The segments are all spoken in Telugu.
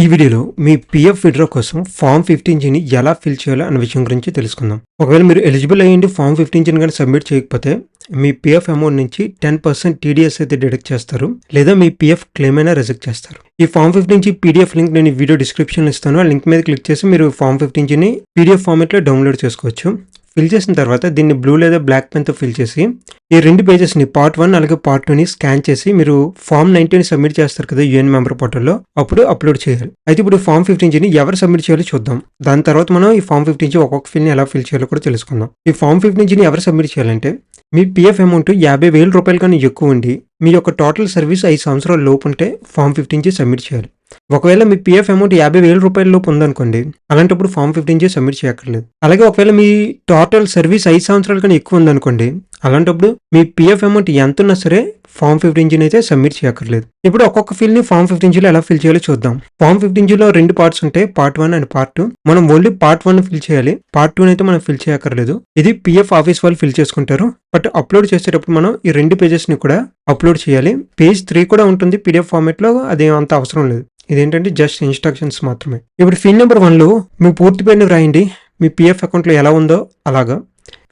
ఈ వీడియోలో మీ పిఎఫ్ విడ్రా కోసం ఫామ్ ఫిఫ్టీన్ జీని ఎలా ఫిల్ చేయాలో అనే విషయం గురించి తెలుసుకుందాం. ఒకవేళ మీరు ఎలిజిబుల్ అయ్యింది ఫామ్ ఫిఫ్టీన్ జీని కానీ సబ్మిట్ చేయకపోతే మీ పిఎఫ్ అమౌంట్ నుంచి టెన్ పర్సెంట్ టీడీఎస్ అయితే డిడక్ట్ చేస్తారు లేదా మీ పిఎఫ్ క్లెయిమ్ అయినా రిజెక్ట్ చేస్తారు. ఈ form fifteen G PDF link నేను వీడియో డిస్క్రిప్షన్ ఇస్తాను. ఆ లింక్ మీద క్లిక్ చేసి మీరు ఫామ్ ఫిఫ్టీన్ జీని పీడిఎఫ్ ఫార్మేట్లో డౌన్లోడ్ చేసుకోవచ్చు. ఫిల్ చేసిన తర్వాత దీన్ని బ్లూ లేదా బ్లాక్ పెన్తో ఫిల్ చేసి ఈ రెండు పేజెస్ని పార్ట్ వన్ అలాగే పార్ట్ టూని స్కాన్ చేసి మీరు ఫామ్ నైన్టీన్ సబ్మిట్ చేస్తారు కదా యూఎన్ మెంబర్ పోర్టల్లో అప్పుడు అప్లోడ్ చేయాలి. అయితే ఇప్పుడు ఫామ్ ఫిఫ్టీన్ జీని ఎవరు సబ్మిట్ చేయాలో చూద్దాం. దాని తర్వాత మనం ఈ ఫామ్ ఫిఫ్టీన్ జీ ఒక్కొక్క ఫిల్ని ఎలా ఫిల్ చేయాలో కూడా తెలుసుకుందాం. ఈ ఫామ్ ఫిఫ్టీన్ జీని ఎవరు సబ్మిట్ చేయాలంటే మీ పిఎఫ్ అమౌంట్ యాభై వేల రూపాయల కన్నా ఎక్కువ ఉండి మీ యొక్క టోటల్ సర్వీస్ ఐదు సంవత్సరాల లోపు ఉంటే ఫామ్ ఫిఫ్టీన్ జీ సబ్మిట్ చేయాలి. ఒకవేళ మీ పిఎఫ్ అమౌంట్ యాభై వేల రూపాయల లోపు ఉందనుకోండి అలాంటప్పుడు ఫామ్ ఫిఫ్టీన్ జీ సబ్మిట్ చేయక్కర్లేదు. అలాగే ఒకవేళ మీ టోటల్ సర్వీస్ ఐదు సంవత్సరాల కన్నా ఎక్కువ ఉందనుకోండి అలాంటప్పుడు మీ పిఎఫ్ అమౌంట్ ఎంత ఉన్నా సరే ఫామ్ ఫిఫ్టీన్ జీని అయితే సబ్మిట్ చేయక్కర్లేదు. ఇప్పుడు ఒక్కొక్క ఫిల్ని ఫామ్ ఫిఫ్టీన్ జీలో ఎలా ఫిల్ చేయాలో చూద్దాం. ఫామ్ ఫిఫ్టీన్ జీలో రెండు పార్ట్స్ ఉంటాయి part one and part two మనం ఓన్లీ పార్ట్ వన్ ఫిల్ చేయాలి. పార్ట్ టూ అయితే మనం ఫిల్ చేయక్కర్లేదు. ఇది పిఎఫ్ ఆఫీస్ వాళ్ళు ఫిల్ చేసుకుంటారు. బట్ అప్లోడ్ చేసేటప్పుడు మనం ఈ రెండు పేజెస్ని కూడా అప్లోడ్ చేయాలి. పేజ్ త్రీ కూడా ఉంటుంది పీడిఎఫ్ ఫార్మేట్లో అది అంత అవసరం లేదు. ఇదేంటంటే జస్ట్ ఇన్స్ట్రక్షన్స్ మాత్రమే. ఇప్పుడు ఫీల్ నెంబర్ వన్లో మీ పూర్తి పేరుని వ్రాయండి. మీ పిఎఫ్ అకౌంట్లో ఎలా ఉందో అలాగా.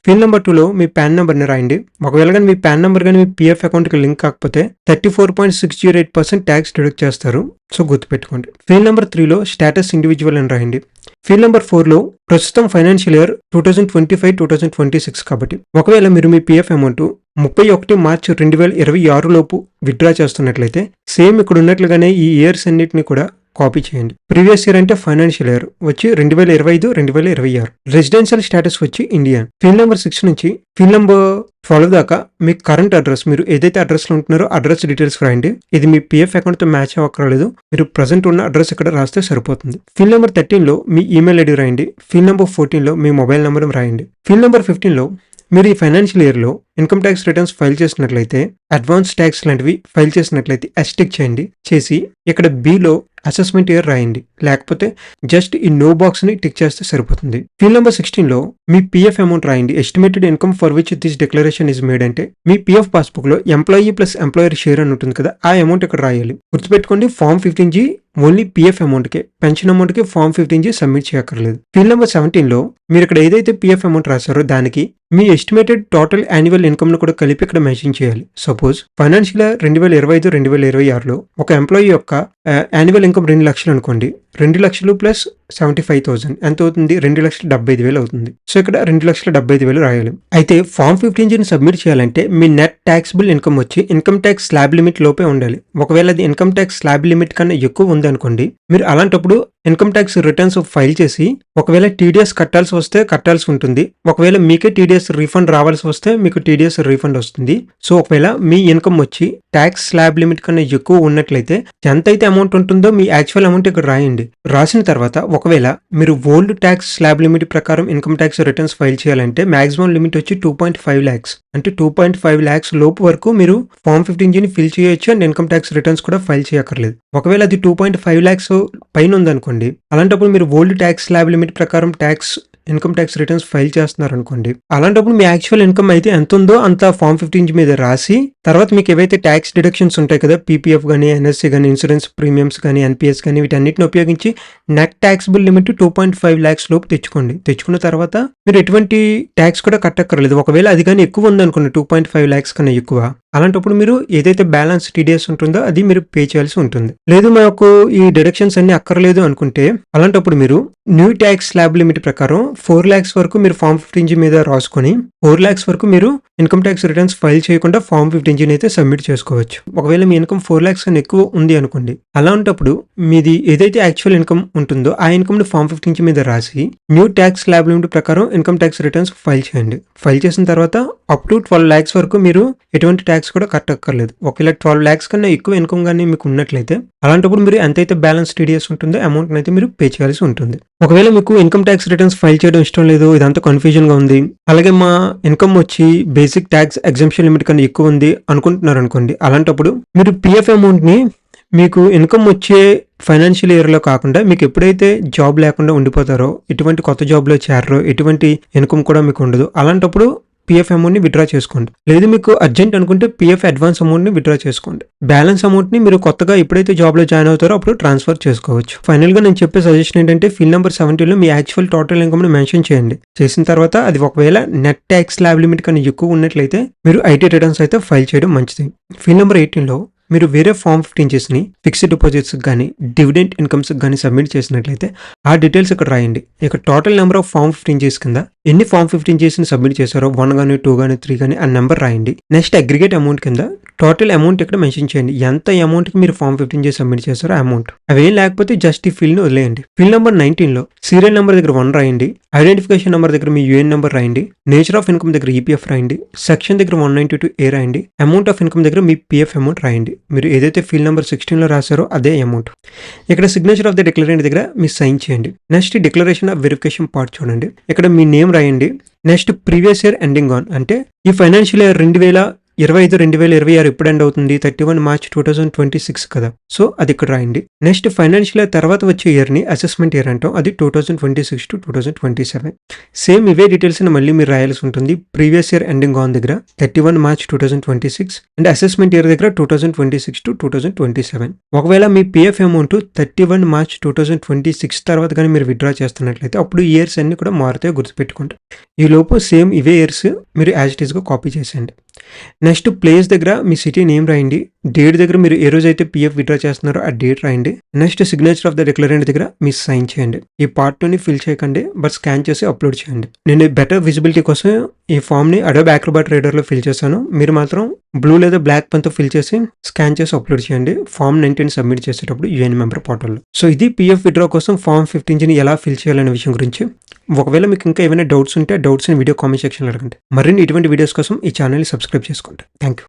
ఫిల్ నెంబర్ టూలో మీ పాన్ నెంబర్ని రాయండి. ఒకవేళ కానీ మీ పాన్ నెంబర్ కానీ మీ పిఎఫ్ అకౌంట్కి లింక్ కాకపోతే thirty four point six zero eight percent tax deduct చేస్తారు. సో గుర్తుపెట్టుకోండి. ఫీల్ నెంబర్ త్రీలో స్టేటస్ ఇండివిజువల్ అని రాయండి. ఫీల్ నెంబర్ ఫోర్లో ప్రస్తుతం financial year two thousand twenty five two thousand twenty six కాబట్టి ఒకవేళ మీరు మీ పిఎఫ్ అమౌంట్ ముప్పై ఒకటి మార్చి రెండు వేల ఇరవై ఆరు లోపు విత్డ్రా చేస్తున్నట్లయితే సేమ్ ఇక్కడ ఉన్నట్లుగానే ఈ ఇయర్స్ అన్నిటిని కూడా కాపీ చేయండి. ప్రీవియస్ ఇయర్ అంటే ఫైనాన్షియల్ ఇయర్ వచ్చి రెండు వేల ఇరవై ఐదు రెండు వేల ఇరవై ఆరు. రెసిడెన్షియల్ స్టేటస్ వచ్చి ఇండియన్ ఫీల్ నెంబర్ సిక్స్ నుంచి ఫీల్ నెంబర్ ట్వెల్వ్ దాకా మీ కరెంట్ అడ్రస్ మీరు ఏదైతే అడ్రస్లో ఉంటున్నారో అడ్రస్ డీటెయిల్స్ రాయండి. ఇది మీ పిఎఫ్ అకౌంట్తో మ్యాచ్ అవ్వక్కర్లేదు. మీరు ప్రజెంట్ ఉన్న అడ్రస్ ఇక్కడ రాస్తే సరిపోతుంది. ఫీల్ నెంబర్ థర్టీన్లో మీ ఈమెయిల్ ఐడి రాయండి. ఫీల్ నెంబర్ ఫోర్టీన్లో మీ మొబైల్ నెంబర్ రాయండి. ఫీల్ నెంబర్ ఫిఫ్టీన్లో మీరు ఈ ఫైనాన్షియల్ ఇయర్లో ఇన్కమ్ ట్యాక్స్ రిటర్న్స్ ఫైల్ చేసినట్లయితే అడ్వాన్స్ ట్యాక్స్ లాంటివి ఫైల్ చేసినట్లయితే ఎస్టిక్ చేయండి. చేసి ఇక్కడ బిలో అసెస్మెంట్ ఇయర్ రాయండి. లేకపోతే జస్ట్ ఈ నో బాక్స్ని టిక్ చేస్తే సరిపోతుంది. ఫీల్ నెంబర్ సిక్స్టీన్లో మీ పిఎఫ్ అమౌంట్ రాయండి. Estimated income for which this declaration is made అంటే మీ పిఎఫ్ పాస్బుక్లో ఎంప్లాయీ ప్లస్ ఎంప్లాయర్ షేర్ అని ఉంటుంది కదా ఆ అమౌంట్ ఇక్కడ రాయాలి. గుర్తుపెట్టుకోండి form fifteen G only PF అమౌంట్కే pension అమౌంట్కి ఫామ్ ఫిఫ్టీన్ జీ సబ్మిట్ చేయక్కర్లేదు. ఫీల్ నెంబర్ సెవెంటీన్లో మీరు ఇక్కడ ఏదైతే పిఎఫ్ అమౌంట్ రాశారో దానికి మీ ఎస్టిమేటెడ్ టోటల్ యాన్యువల్ ఇన్కమ్ను కూడా కలిపి ఇక్కడ మెన్షన్ చేయాలి. సపోజ్ ఫైనాన్షియల్ రెండు వేల ఇరవై ఐదు రెండు వేల ఇరవై ఆరులో ఒక ఎంప్లాయీ యొక్క uh, యాన్యువల్ ఇన్కమ్ రెండు లక్షలు అనుకోండి. రెండు లక్షలు ప్లస్ సెవెంటీ ఫైవ్ థౌసండ్. ఎంత అవుతుంది? రెండు లక్షల డెబ్బై ఐదు వేలు అవుతుంది. సో ఇక్కడ రెండు లక్షల డెబ్బై ఐదు వేలు రాయాలి. అయితే ఫామ్ ఫిఫ్టీన్ జీని సబ్మిట్ చేయాలంటే మీ నెట్ ట్యాక్సిబుల్ ఇన్కమ్ వచ్చి ఇన్కమ్ ట్యాక్స్ స్లాబ్ లిమిట్ లోపే ఉండాలి. ఒకవేళ అది ఇన్కమ్ ట్యాక్స్ స్లాబ్ లిమిట్ కన్నా ఎక్కువ ఉంది అనుకోండి మీరు అలాంటప్పుడు ఇన్కమ్ ట్యాక్స్ రిటర్న్స్ ఫైల్ చేసి ఒకవేళ టీడీఎస్ కట్టాల్సి వస్తే కట్టాల్సి ఉంటుంది. ఒకవేళ మీకే టీడీఎస్ రీఫండ్ రావాల్సి వస్తే మీకు టీడీఎస్ రీఫండ్ వస్తుంది. సో ఒకవేళ మీ ఇన్కమ్ వచ్చి ట్యాక్స్ స్లాబ్ లిమిట్ కన్నా ఎక్కువ ఉన్నట్లయితే ఎంత అయితే అమౌంట్ ఉంటుందో మీ యాక్చువల్ అమౌంట్ ఇక్కడ రాయండి. రాసిన తర్వాత ఒకవేళ మీరు ఓల్డ్ ట్యాక్స్ స్లాబ్ లిమిట్ ప్రకారం ఇన్కమ్ ట్యాక్స్ రిటర్న్స్ ఫైల్ చేయాలంటే మాక్సిమం లిమిట్ వచ్చి టూ పాయింట్ ఫైవ్ ల్యాక్స్ అంటే టూ పాయింట్ ఫైవ్ ల్యాక్స్ లోపు వరకు మీరు ఫామ్ ఫిఫ్టీన్ జీని ఫిల్ చేయొచ్చు అండ్ ఇన్కమ్ ట్యాక్స్ రిటర్న్స్ కూడా ఫైల్ చేయక్కర్లేదు. ఒకవేళ అది టూ పాయింట్ ఫైవ్ ల్యాక్స్ పైన ఉందనుకోండి అలాంటప్పుడు మీరు ఓల్డ్ ట్యాక్స్ స్లాబ్ లిమిట్ ప్రకారం tax income tax returns file చేస్తున్నారు అనుకోండి అలాంటప్పుడు మీ యాక్చువల్ ఇన్కమ్ అయితే ఎంత ఉందో అంత ఫామ్ ఫిఫ్టీన్ మీద రాసి తర్వాత మీకు ఏవైతే ట్యాక్స్ డిడక్షన్స్ ఉంటాయి కదా పీపీఎఫ్ కానీ ఎన్ఎస్సీ కానీ ఇన్సూరెన్స్ ప్రీమియమ్స్ కానీ ఎన్పిఎస్ కానీ వీటన్నిటిని ఉపయోగించి net taxable limit two point five lakhs లోపు తెచ్చుకోండి. తెచ్చుకున్న తర్వాత మీరు ఎటువంటి ట్యాక్స్ కూడా కట్టక్కర్లేదు. ఒకవేళ అది కానీ ఎక్కువ ఉందనుకోండి టూ పాయింట్ ఫైవ్ ల్యాక్స్ కన్నా ఎక్కువ. అలాంటప్పుడు మీరు ఏదైతే బ్యాలెన్స్ టీడీఎస్ ఉంటుందో అది మీరు పే చేయాల్సి ఉంటుంది. లేదు మాకు ఈ డిడక్షన్స్ అన్ని అక్కర్లేదు అనుకుంటే అలాంటప్పుడు మీరు న్యూ ట్యాక్స్ స్లాబ్ లిమిట్ ప్రకారం ఫోర్ ల్యాక్స్ వరకు మీరు ఫామ్ ఫిఫ్టీన్ జీ మీద రాసుకొని ఫోర్ ల్యాక్స్ వరకు మీరు ఇన్కమ్ ట్యాక్స్ రిటర్న్స్ ఫైల్ చేయకుండా ఫామ్ ఫిఫ్టీన్ జీని అయితే సబ్మిట్ చేసుకోవచ్చు. ఒకవేళ మీ ఇన్కమ్ ఫోర్ ల్యాక్స్ కన్నా ఎక్కువ ఉంది అనుకోండి అలాంటప్పుడు మీది ఏదైతే యాక్చువల్ ఇన్కమ్ ఉంటుందో ఆ ఇన్కమ్ని ఫామ్ ఫిఫ్టీన్ జీ మీద రాసి న్యూ ట్యాక్స్ స్లాబ్ లిమిట్ ప్రకారం ఇన్కమ్ ట్యాక్స్ రిటర్న్స్ ఫైల్ చేయండి. ఫైల్ చేసిన తర్వాత అప్ టు ట్వెల్వ్ ల్యాక్స్ వరకు మీరు ఎటువంటి ట్యాక్స్ కూడా కట్టక్కర్లేదు ఒకవేళ ట్వెల్వ్ ల్యాక్స్ కన్నా ఎక్కువ ఇన్కమ్ కానీ మీకు ఉన్నట్లయితే అలాంటప్పుడు మీరు ఎంతైతే బ్యాలెన్స్ టీడీఎస్ ఉంటుందో అమౌంట్ అయితే మీరు పే చేయాల్సి ఉంటుంది. ఒకవేళ మీకు ఇన్కమ్ ట్యాక్స్ రిటర్న్స్ ఫైల్ చేయడం ఇష్టం లేదు ఇదంతా కన్ఫ్యూజన్గా ఉంది. అలాగే మా ఇన్కమ్ వచ్చి బేసిక్ ట్యాక్స్ ఎగ్జామ్షన్ లిమిట్ కన్నా ఎక్కువ ఉంది అనుకుంటున్నారు అనుకోండి అలాంటప్పుడు మీరు పిఎఫ్ అమౌంట్ని మీకు ఇన్కమ్ వచ్చే ఫైనాన్షియల్ ఇయర్లో కాకుండా మీకు ఎప్పుడైతే జాబ్ లేకుండా ఉండిపోతారో ఎటువంటి కొత్త జాబ్లో చేరరో ఎటువంటి ఇన్కమ్ కూడా మీకు ఉండదు. అలాంటప్పుడు పిఎఫ్ అమౌంట్ని విత్డ్రా చేసుకోండి. లేదు మీకు అర్జెంట్ అనుకుంటే పిఎఫ్ అడ్వాన్స్ అమౌంట్ని విత్డ్రా చేసుకోండి. బ్యాలెన్స్ అమౌంట్ని మీరు కొత్తగా ఎప్పుడైతే జాబ్లో జాయిన్ అవుతారో అప్పుడు ట్రాన్స్ఫర్ చేసుకోవచ్చు. ఫైనల్గా నేను చెప్పే సజెషన్ ఏంటంటే ఫిల్ నెంబర్ సెవెంటీలో మీ యాక్చువల్ టోటల్ ఇన్కమ్ని మెన్షన్ చేయండి. చేసిన తర్వాత అది ఒకవేళ నెట్ ట్యాక్స్ ల్యాబ్ లిమిట్ కన్నా ఎక్కువ ఉన్నట్లయితే మీరు ఐటీ రిటర్న్స్ అయితే ఫైల్ చేయడం మంచిది. ఫిల్ నెంబర్ ఎయిటీన్లో మీరు వేరే ఫామ్ ఫిఫ్టీన్ చేసిని ఫిక్స్డ్ డిపాజిట్స్ కానీ డివిడెంట్ ఇన్కమ్స్ కానీ సబ్మిట్ చేసినట్లయితే ఆ డీటెయిల్స్ ఇక్కడ రాయండి. ఇక total number of form fifteen చేసి కింద ఎన్ని ఫామ్ ఫిఫ్టీన్ చేసి సబ్మిట్ చేశారో వన్ కానీ టూ కానీ త్రీ కానీ ఆ నెంబర్ రాయండి. నెక్స్ట్ అగ్రిగేట్ అమౌంట్ కింద టోటల్ అమౌంట్ ఇక్కడ మెన్షన్ చేయండి. ఎంత అమౌంట్కి మీరు ఫామ్ ఫిఫ్టీన్ చేసి సబ్మిట్ చేశారో అమౌంట్ అవేం లేకపోతే జస్ట్ ఈ ఫిల్ని వదిలేయండి. ఫిల్ నెంబర్ నైన్టీన్లో సీరియల్ నెంబర్ దగ్గర వన్ రాయండి. ఐడెంటిఫికేషన్ నెంబర్ దగ్గర మీ యూఎన్ నెంబర్ రాయండి. నేచర్ ఆఫ్ ఇన్కమ్ దగ్గర ఈపీఎఫ్ రాయండి. సెక్షన్ దగ్గర వన్ నైన్టీ టూ ఏ రాయండి. అమౌంట్ ఆఫ్ ఇన్కమ్ దగ్గర మీ పిఎఫ్ అమౌంట్ రాయండి. మీరు ఏదైతే ఫిల్ నెంబర్ సిక్స్టీన్లో రాశారో అదే అమౌంట్ ఇక్కడ సిగ్నేచర్ ఆఫ్ ద డిక్లరెంట్ దగ్గర మీ సైన్ చేయండి. Next declaration of verification part చూడండి. ఇక్కడ మీ నేమ్ రాయండి. Next previous year ending on అంటే ఈ ఫైనాన్షియల్ ఇయర్ రెండు వేల ఇరవై ఐదు రెండు వేల ఇరవై ఆరు ఎప్పుడు ఎండ్ అవుతుంది? Thirty one March two thousand twenty six కదా. సో అది ఇక్కడ రాయండి. నెక్స్ట్ ఫైనాన్షియల్ ఇయర్ తర్వాత వచ్చే ఇయర్ని అసెస్మెంట్ ఇయర్ అంటాం. అది two thousand twenty six to two thousand twenty seven same ఇవే డీటెయిల్స్ని మళ్ళీ మీరు రాయాల్సి ఉంటుంది. ప్రీవియస్ ఇయర్ ఎండింగ్ ఆన్ దగ్గర thirty one March two thousand twenty six and assessment year దగ్గర two thousand twenty six to two thousand twenty seven ఒకవేళ మీ PF amount thirty one March two thousand twenty six తర్వాత కానీ మీరు విత్డ్రా చేస్తున్నట్లయితే అప్పుడు ఇయర్స్ అన్ని కూడా మారుతాయో గుర్తుపెట్టుకుంటారు ఈ లోపు సేమ్ ఇవే ఇయర్స్ మీరు యాజ్ ఇట్ ఈస్గా కాపీ చేసేయండి. నెక్స్ట్ ప్లేస్ దగ్గర మీ సిటీ నేమ్ రాయండి. డేట్ దగ్గర మీరు ఏ రోజు అయితే పిఎఫ్ విడ్రా చేస్తున్నారో ఆ డేట్ రాయండి. Next signature of the declarant దగ్గర మీ సైన్ చేయండి. ఈ పార్ట్ టూని ఫిల్ చేయకండి బట్ స్కాన్ చేసి అప్లోడ్ చేయండి. నేను బెటర్ విజిబిలిటీ కోసం ఈ ఫామ్ని అడోబ్ యాక్రోబాట్ రైడర్లో ఫిల్ చేశాను. మీరు మాత్రం బ్లూ లేదా బ్లాక్ పెన్తో ఫిల్ చేసి స్కాన్ చేసి అప్లోడ్ చేయండి. ఫామ్ నైన్టీన్ సబ్మిట్ చేసేటప్పుడు యూఎన్ మెంబర్ పోర్టల్లో సో ఇది పిఎఫ్ విడ్రా కోసం ఫామ్ ఫిఫ్టీన్ని ఎలా ఫిల్ చేయాలనే విషయం గురించి. ఒకవేళ మీకు ఇంకా ఏమైనా డౌట్స్ ఉంటే డౌట్స్ని వీడియో కామెంట్ సెక్షన్లో అడగండి. మరిన్ని ఇటువంటి వీడియోస్ కోసం ఈ ఛానల్ని సబ్స్క్రైబ్ చేసుకోండి థ్యాంక్ యూ